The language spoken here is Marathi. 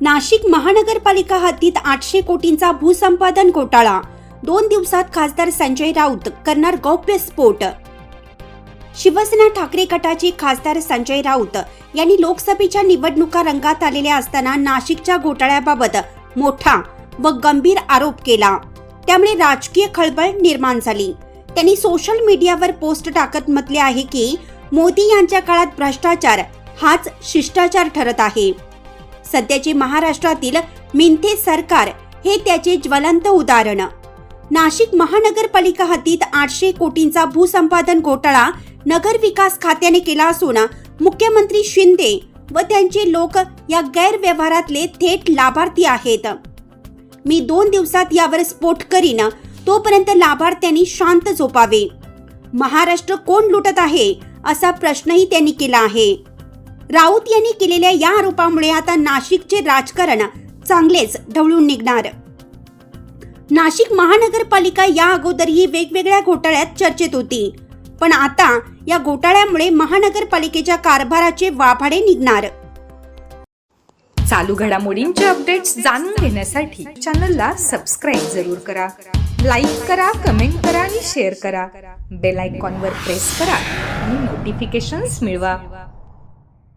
नाशिक महानगरपालिका हद्दीत आठशे कोटींचा भूसंपादन घोटाळा. दोन दिवसात खासदार संजय राऊत करणार गौप्यस्फोट शिवसेना ठाकरे गटाचे खासदार संजय राऊत यांनी लोकसभेच्या निवडणुका रंगात आलेल्या असताना नाशिकच्या घोटाळ्याबाबत मोठा व गंभीर आरोप केला. त्यामुळे राजकीय खळबळ निर्माण झाली. त्यांनी सोशल मीडियावर पोस्ट टाकत म्हटले आहे की मोदी यांच्या काळात भ्रष्टाचार हाच शिष्टाचार ठरत आहे. सध्याचे महाराष्ट्रातील मिंथे सरकार हे त्याचे ज्वलंत उदाहरण. नाशिक महानगरपालिका हद्दीत आठशे कोटींचा भूसंपादन घोटाळा नगर विकास खात्याने केला असून मुख्यमंत्री शिंदे व त्यांचे लोक या गैरव्यवहारातले थेट लाभार्थी आहेत. मी दोन दिवसात यावर स्फोट करीन तोपर्यंत लाभार्थ्यांनी शांत झोपावे. महाराष्ट्र कोण लुटत आहे असा प्रश्नही त्यांनी केला आहे. राऊत यांनी केलेल्या या आरोपामुळे आता नाशिकचे राजकारण चांगलेच ढवळून निघणार. नाशिक महानगरपालिका या अगोदरही वेगवेगळ्या घोटाळ्यात चर्चेत होती. पण आता या घोटाळ्यामुळे महानगरपालिकेच्या कारभाराचे वाभाडे निघणार. चालू घडामोडींचे अपडेट्स जाणून घेण्यासाठी चॅनलला सबस्क्राईब जरूर करा. लाईक करा कमेंट करा आणि शेअर करा. बेल आयकॉनवर प्रेस करा आणि नोटिफिकेशन्स मिळवा.